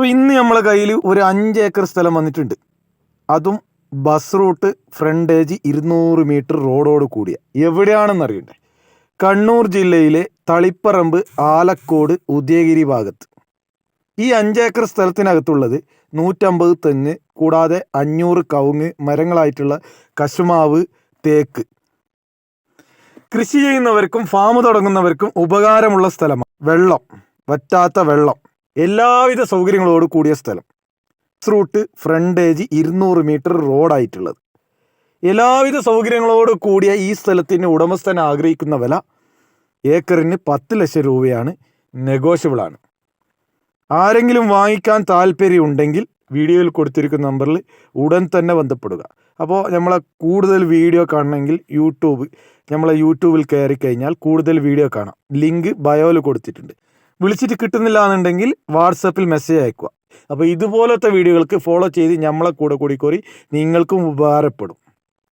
അപ്പോൾ ഇന്ന് നമ്മളെ കയ്യിൽ ഒരു അഞ്ച് ഏക്കർ സ്ഥലം വന്നിട്ടുണ്ട്. അതും ബസ് റൂട്ട് ഫ്രണ്ടേജ് ഇരുന്നൂറ് മീറ്റർ റോഡോട് കൂടിയ. എവിടെയാണെന്ന് അറിയണ്ടേ? കണ്ണൂർ ജില്ലയിലെ തളിപ്പറമ്പ് ആലക്കോട് ഉദയഗിരി ഭാഗത്ത്. ഈ അഞ്ചേക്കർ സ്ഥലത്തിനകത്തുള്ളത് നൂറ്റമ്പത് തെങ്ങ് കൂടാതെ അഞ്ഞൂറ് കവുങ്ങ് മരങ്ങളായിട്ടുള്ള കശുമാവ് തേക്ക്. കൃഷി ചെയ്യുന്നവർക്കും ഫാം തുടങ്ങുന്നവർക്കും ഉപകാരമുള്ള സ്ഥലമാണ് വെള്ളം. വറ്റാത്ത വെള്ളം. എല്ലാവിധ സൗകര്യങ്ങളോട് കൂടിയ സ്ഥലം. റൂട്ട് ഫ്രണ്ടേജ് ഇരുന്നൂറ് മീറ്റർ റോഡായിട്ടുള്ളത് എല്ലാവിധ സൗകര്യങ്ങളോട് കൂടിയ ഈ സ്ഥലത്തിന് ഉടമസ്ഥൻ ആഗ്രഹിക്കുന്ന വില ഏക്കറിന് പത്ത് ലക്ഷം രൂപയാണ് നെഗോഷ്യബിൾ ആണ്. ആരെങ്കിലും വാങ്ങിക്കാൻ താല്പര്യമുണ്ടെങ്കിൽ വീഡിയോയിൽ കൊടുത്തിരിക്കുന്ന നമ്പറിൽ ഉടൻ തന്നെ ബന്ധപ്പെടുക. അപ്പോൾ നമ്മളെ കൂടുതൽ വീഡിയോ കാണണമെങ്കിൽ യൂട്യൂബ് നമ്മളെ യൂട്യൂബിൽ കയറി കഴിഞ്ഞാൽ കൂടുതൽ വീഡിയോ കാണാം. ലിങ്ക് ബയോയിൽ കൊടുത്തിട്ടുണ്ട്. വിളിച്ചിട്ട് കിട്ടുന്നില്ല എന്നുണ്ടെങ്കിൽ വാട്സപ്പിൽ മെസ്സേജ് അയക്കുക. അപ്പോൾ ഇതുപോലത്തെ വീഡിയോകൾക്ക് ഫോളോ ചെയ്ത് നമ്മളെ കൂടെ കൂടിക്കോറി. നിങ്ങൾക്കും ഉപകാരപ്പെടും.